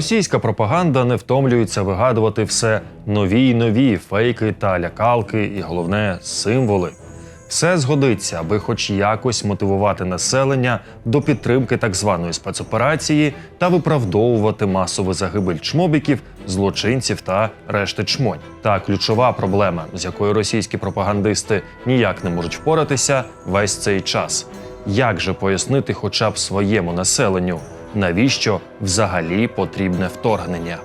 Російська пропаганда не втомлюється вигадувати все нові й нові фейки та лякалки, і головне символи. Все згодиться, аби хоч якось мотивувати населення до підтримки так званої спецоперації та виправдовувати масову загибель чмобіків, злочинців та решти чмонь. Та ключова проблема, з якою російські пропагандисти ніяк не можуть впоратися весь цей час. Як же пояснити хоча б своєму населенню, навіщо взагалі потрібне вторгнення?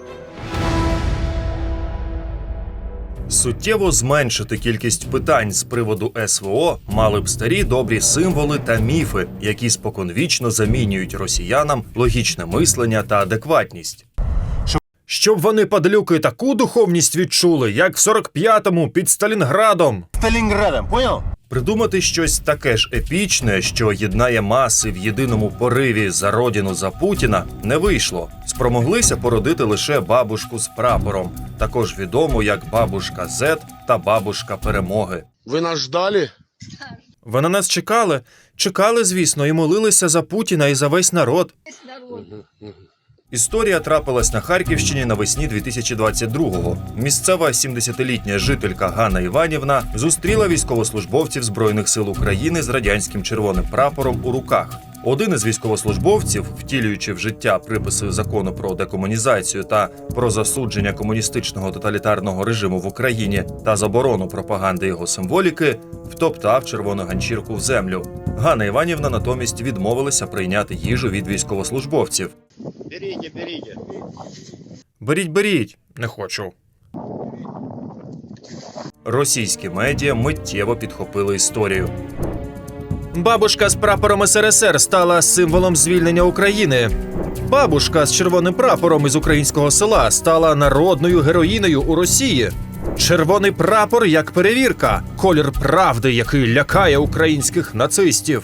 Суттєво зменшити кількість питань з приводу СВО мали б старі добрі символи та міфи, які споконвічно замінюють росіянам логічне мислення та адекватність. Щоб вони падлюки таку духовність відчули, як в 45-му під Сталінградом. Сталинградом, понял? Придумати щось таке ж епічне, що єднає маси в єдиному пориві за родину за Путіна, не вийшло. Спромоглися породити лише бабушку з прапором, також відому як бабушка Зет та бабушка перемоги. Вы нас ждали? Ви на нас чекали? Чекали, звісно, і молилися за Путіна і за весь народ. Історія трапилась на Харківщині навесні 2022-го. Місцева 70-літня жителька Ганна Іванівна зустріла військовослужбовців Збройних сил України з радянським червоним прапором у руках. Один із військовослужбовців, втілюючи в життя приписи закону про декомунізацію та про засудження комуністичного тоталітарного режиму в Україні та заборону пропаганди його символіки, втоптав червону ганчірку в землю. Ганна Іванівна натомість відмовилася прийняти їжу від військовослужбовців. Берите, берите. Беріть, беріть, не хочу. Російські медіа миттєво підхопили історію. Бабушка з прапором СРСР стала символом звільнення України. Бабушка з червоним прапором із українського села стала народною героїною у Росії. Червоний прапор як перевірка, колір правди, який лякає українських нацистів.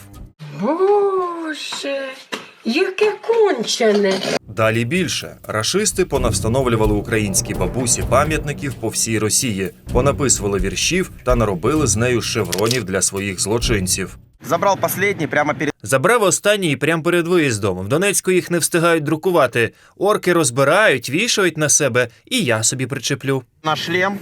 Яке кончене. Далі більше рашисти понавстановлювали українські бабусі пам'ятників по всій Росії, понаписували віршів та наробили з нею шевронів для своїх злочинців. Забрал последний прямо перед Забрав останній прямо перед виїздом. В Донецьку їх не встигають друкувати. Орки розбирають, вішають на себе, і я собі причеплю. на шлем.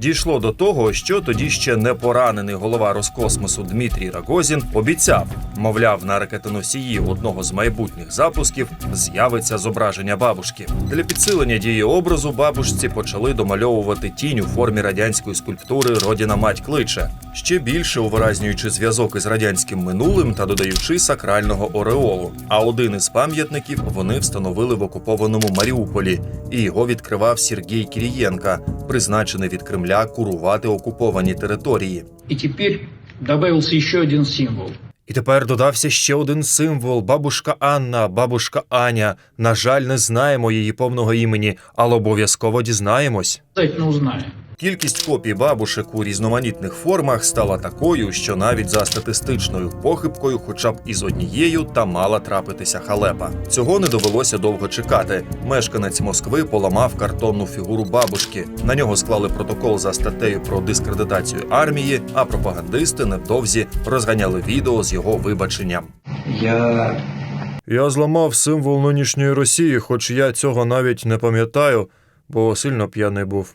Дійшло до того, що тоді ще не поранений голова Роскосмосу Дмитрій Рагозін обіцяв, мовляв, на ракетоносії одного з майбутніх запусків з'явиться зображення бабушки. Для підсилення дії образу бабушці почали домальовувати тінь у формі радянської скульптури Родіна мать кличе, ще більше увиразнюючи зв'язок із радянським минулим та додаючи сакрального ореолу. А один із пам'ятників вони встановили в окупованому Маріуполі, і його відкривав Сергій Кірієнка, призначений від Кремля курувати окуповані території. І тепер додався ще один символ. І тепер додався ще один символ: бабушка Анна, бабушка Аня. На жаль, не знаємо її повного імені, але обов'язково дізнаємось. Обязательно узнаем. Кількість копій бабушек у різноманітних формах стала такою, що навіть за статистичною похибкою, хоча б із однією, та мала трапитися халепа. Цього не довелося довго чекати. Мешканець Москви поламав картонну фігуру бабушки. На нього склали протокол за статтею про дискредитацію армії, а пропагандисти невдовзі розганяли відео з його вибаченням. Я Я зламав символ нинішньої Росії, хоч я цього навіть не пам'ятаю, бо сильно п'яний був.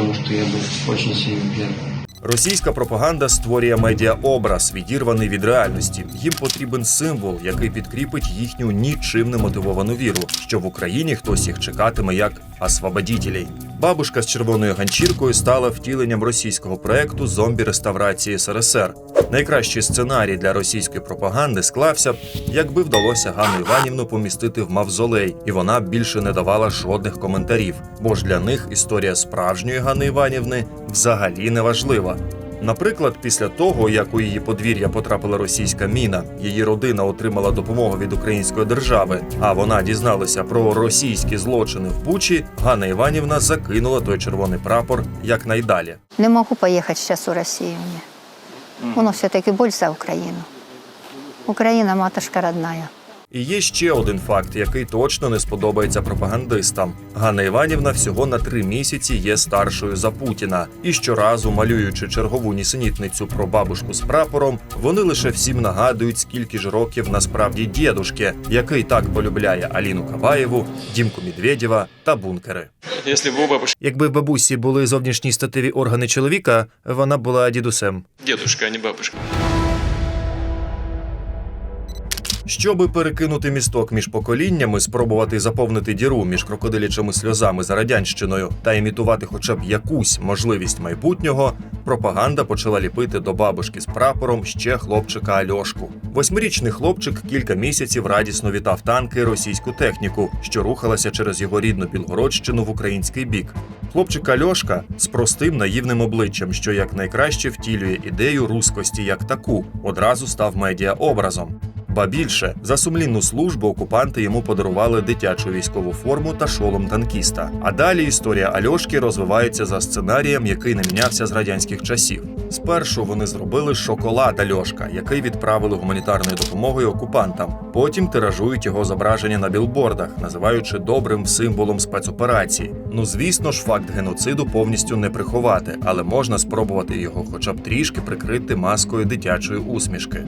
Потому что я был очень сильно пьян. Російська пропаганда створює медіаобраз, відірваний від реальності. Їм потрібен символ, який підкріпить їхню нічим не мотивовану віру, що в Україні хтось їх чекатиме як освободітелей. Бабушка з червоною ганчіркою стала втіленням російського проекту зомбі реставрації СРСР. Найкращий сценарій для російської пропаганди склався якби вдалося Ганну Іванівну помістити в мавзолей, і вона більше не давала жодних коментарів. Бо ж для них історія справжньої Ганни Іванівни взагалі не важлива. Наприклад, після того, як у її подвір'я потрапила російська міна, її родина отримала допомогу від української держави, а вона дізналася про російські злочини в Бучі, Ганна Іванівна закинула той червоний прапор якнайдалі. Не могу поехать сейчас в Россию мне. Воно все-таки боль за Украину. Украина, матушка родная. І є ще один факт, який точно не сподобається пропагандистам. Ганна Іванівна всього на три місяці є старшою за Путіна, і щоразу, малюючи чергову нісенітницю про бабушку з прапором, вони лише всім нагадують, скільки ж років насправді дідушки, який так полюбляє Аліну Кабаєву, Дімку Медведєва та бункери. Если бы у Якби в бабусі були зовнішні статеві органи чоловіка, вона була дідусем. дедушка, а не бабушка. Щоби перекинути місток між поколіннями, спробувати заповнити діру між крокодилячими сльозами за радянщиною та імітувати хоча б якусь можливість майбутнього, пропаганда почала ліпити до бабушки з прапором ще хлопчика Альошку. Восьмирічний хлопчик кілька місяців радісно вітав танки російську техніку, що рухалася через його рідну Білгородщину в український бік. Хлопчик Альошка з простим наївним обличчям, що якнайкраще втілює ідею рускості як таку, одразу став медіаобразом. Ба більше за сумлінну службу окупанти йому подарували дитячу військову форму та шолом танкіста. А далі історія Альошки розвивається за сценарієм, який не мінявся з радянських часів. Спершу вони зробили шоколад Альошка, який відправили гуманітарною допомогою окупантам. Потім тиражують його зображення на білбордах, називаючи добрим символом спецоперації. Ну звісно ж, факт геноциду повністю не приховати, але можна спробувати його, хоча б трішки прикрити маскою дитячої усмішки.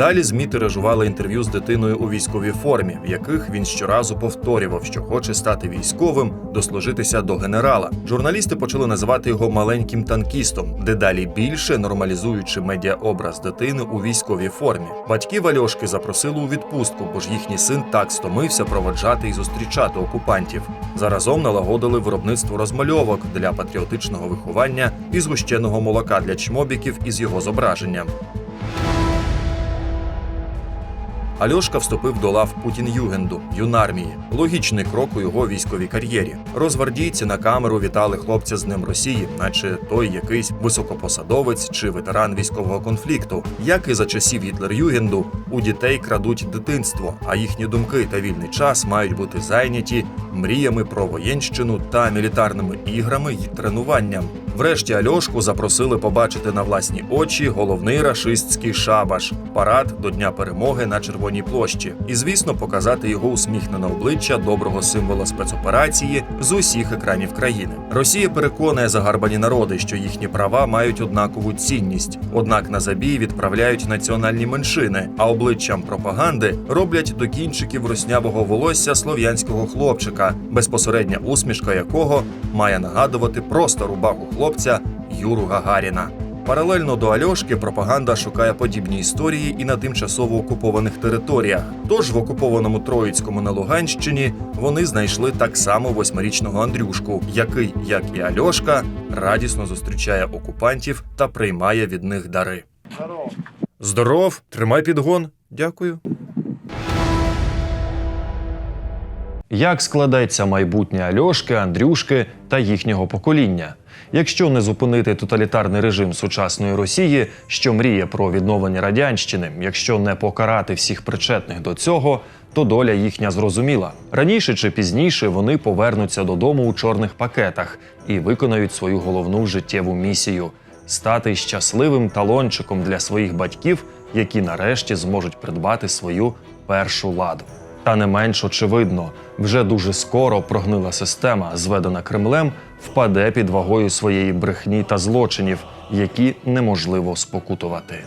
Далі ЗМІ тиражували інтерв'ю з дитиною у військовій формі, в яких він щоразу повторював, що хоче стати військовим, дослужитися до генерала. Журналісти почали називати його маленьким танкістом, дедалі більше нормалізуючи медіаобраз дитини у військовій формі. Батьків Альошки запросили у відпустку, бо ж їхній син так стомився проводжати і зустрічати окупантів. Заразом налагодили виробництво розмальовок для патріотичного виховання і згущеного молока для чмобіків із його зображенням. Альошка вступив до лав Путін-Югенду, юнармії. Логічний крок у його військовій кар'єрі. Розгвардійці на камеру вітали хлопця з Днем Росії, наче той якийсь високопосадовець чи ветеран військового конфлікту. Як і за часів Гітлер-Югенду, у дітей крадуть дитинство, а їхні думки та вільний час мають бути зайняті мріями про воєнщину та мілітарними іграми й тренуванням. Врешті Альошку запросили побачити на власні очі головний рашистський шабаш парад до Дня перемоги на Червоній площі, і звісно, показати його усміхнене обличчя доброго символа спецоперації з усіх екранів країни. Росія переконує загарбані народи, що їхні права мають однакову цінність. Однак на забій відправляють національні меншини, а обличчям пропаганди роблять до кінчиків руснявого волосся слов'янського хлопчика, безпосередня усмішка якого має нагадувати просто рубаху хлопця Юру Гагаріна. Паралельно до Альошки пропаганда шукає подібні історії і на тимчасово окупованих територіях. Тож в окупованому Троїцькому на Луганщині вони знайшли так само восьмирічного Андрюшку, який, як і Альошка, радісно зустрічає окупантів та приймає від них дари. Здоров! Здоров! Тримай підгон. Дякую. Як складеться майбутнє Альошки, Андрюшки та їхнього покоління? Якщо не зупинити тоталітарний режим сучасної Росії, що мріє про відновлення радянщини, якщо не покарати всіх причетних до цього, то доля їхня зрозуміла. Раніше чи пізніше вони повернуться додому у чорних пакетах і виконають свою головну життєву місію стати щасливим талончиком для своїх батьків, які нарешті зможуть придбати свою першу ладу. Та не менш очевидно, вже дуже скоро прогнила система, зведена Кремлем, впаде під вагою своєї брехні та злочинів, які неможливо спокутувати.